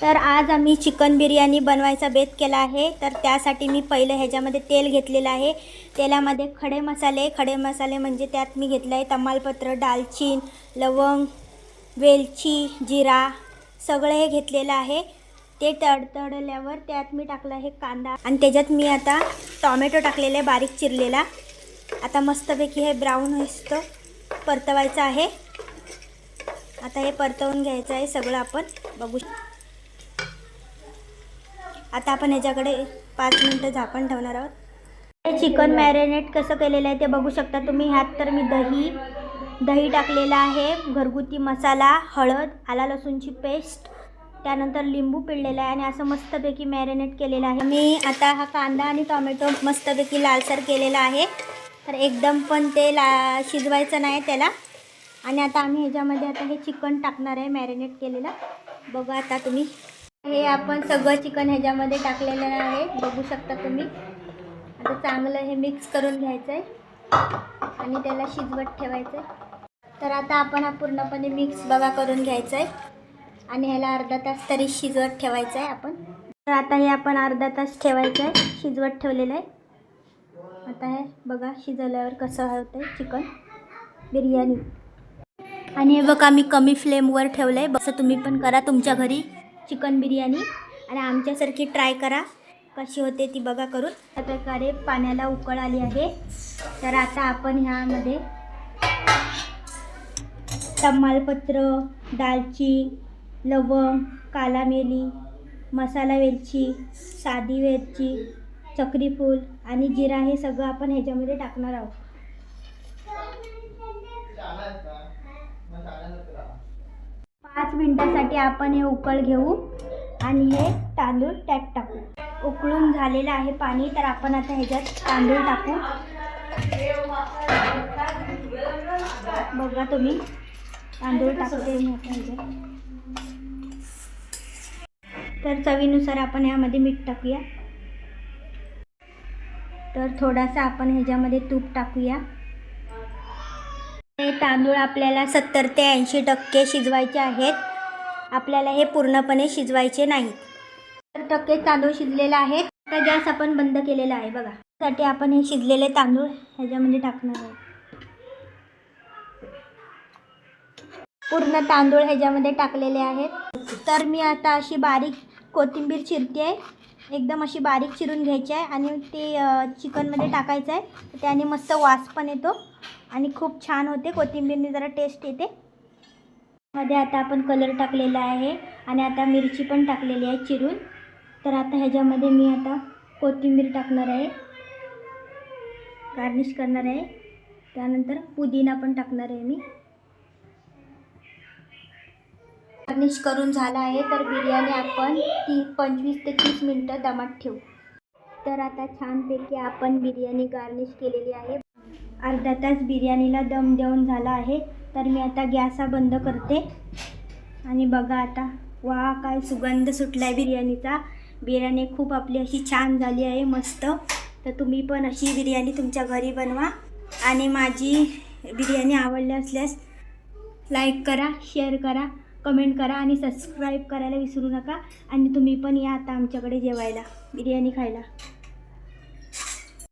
तर आज आम्ही चिकन बिर्याणी बनवायचा बेत केला आहे. तर त्यासाठी मी पहिलं ह्याच्यामध्ये तेल घेतलेलं आहे. तेलामध्ये खडे मसाले खडे मसाले म्हणजे त्यात मी घेतलं आहे तमालपत्र दालचीन लवंग वेलची जिरा सगळं हे घेतलेलं आहे. ते तडतडल्यावर त्यात मी टाकलं आहे कांदा आणि त्याच्यात मी आता टॉमॅटो टाकलेला आहे बारीक चिरलेला. आता मस्तपैकी हे ब्राऊन होईस्तो परतवायचं आहे. आता हे परतवून घ्यायचं आहे सगळं आपण. बघू आता आपण ह्याच्याकडे पाच मिनटं झाकण ठेवणार आहोत. हे चिकन मॅरिनेट कसं केलेलं आहे ते बघू शकता तुम्ही. ह्यात तर मी दही दही टाकलेलं आहे घरगुती मसाला हळद आला लसूणची पेस्ट त्यानंतर लिंबू पिळलेला आहे आणि असं मस्तपैकी मॅरिनेट केलेलं आहे. मी आता हा कांदा आणि टोमॅटो मस्तपैकी लालसर केलेला आहे. तर एकदम पण ते ला शिजवायचं नाही त्याला. आणि आता आम्ही ह्याच्यामध्ये आता हे चिकन टाकणार आहे मॅरिनेट केलेलं. बघा आता तुम्ही. हे आपण सगळं चिकन ह्याच्यामध्ये टाकलेलं आहे. बघू शकता तुम्ही. आता चांगलं हे मिक्स करून घ्यायचं आहे आणि त्याला शिजवत ठेवायचं आहे तर आता आपण हा पूर्णपणे मिक्स बघा करून घ्यायचं आहे आणि ह्याला अर्धा तास तरी शिजवत ठेवायचं आहे आपण. तर आता हे आपण अर्धा तास ठेवायचं आहे शिजवत ठेवलेलं आहे. आता हे बघा शिजवल्यावर कसं होतं आहे चिकन. बिर्याणी. आणि हे बघा मी कमी फ्लेमवर ठेवलं आहे बसं तुम्ही पण करा तुमच्या घरी. चिकन बिर्याणी आणि आमच्यासारखी ट्राय करा. कशी होते ती बघा करून. त्या प्रकारे पाण्याला उकळ आली आहे. तर आता आपण ह्यामध्ये तमालपत्र दालची लवंग काला मेली मसाला वेलची साधी वेलची चक्रीफूल आणि जिरा हे सगळं आपण ह्याच्यामध्ये टाकणार आहोत. पाच मिनटासाठी आपण हे उकळ घेऊ आणि हे तांदूळ त्यात टाकू. उकळून झालेलं आहे पाणी तर आपण आता ह्याच्यात तांदूळ टाकू. बघा तुम्ही. तांदूळ टाकते ह्याच्यात. तर चवीनुसार आपण ह्यामध्ये मीठ टाकूया. तर थोडासा आपण ह्याच्यामध्ये तूप टाकूया. तांदूळ आपल्याला सत्तर ते ऐंशी टक्के शिजवायचे आहेत. आपल्याला हे पूर्णपणे शिजवायचे नाही सत्तर टक्के तांदूळ शिजलेला आहे आता गॅस आपण बंद केलेला आहे बघा. त्यासाठी आपण हे शिजलेले तांदूळ ह्याच्यामध्ये टाकणार आहे पूर्ण तांदूळ ह्याच्यामध्ये टाकलेले आहेत. तर मी आता अशी बारीक कोथिंबीर चिरते. आहे एकदम अशी बारीक चिरून घ्यायची आहे आणि ते चिकनमध्ये टाकायचं आहे. त्याने मस्त वास पण येतो. आणि खूप छान होते. कोथिंबीरने जरा टेस्ट येते. मध्ये आता आपण कलर टाकलेला आहे आणि आता मिरची पण टाकलेली आहे चिरून. तर आता ह्याच्यामध्ये मी आता कोथिंबीर टाकणार आहे. गार्निश करणार आहे. त्यानंतर पुदिना पण टाकणार आहे मी. गार्निश करून झाला आहे. तर बिर्याणी आपण ती पंचवीस ते तीस मिनटं दमात ठेवू. तर आता छानपैकी आपण बिर्याणी गार्निश केलेली आहे. अर्धा तास बिर्याणीला दम देऊन झाला आहे. तर मी आता गॅस हा बंद करते. आणि बघा आता वा काय सुगंध सुटला आहे बिर्याणीचा. बिर्याणी खूप आपली अशी छान झाली आहे मस्त. तर तुम्ही पण अशी बिर्याणी तुमच्या घरी बनवा. आणि माझी बिर्याणी आवडली असल्यास लाईक करा शेअर करा कमेंट करा आणि सबस्क्राईब करायला विसरू नका. आणि तुम्ही पण या आता आमच्याकडे जेवायला बिर्याणी खायला.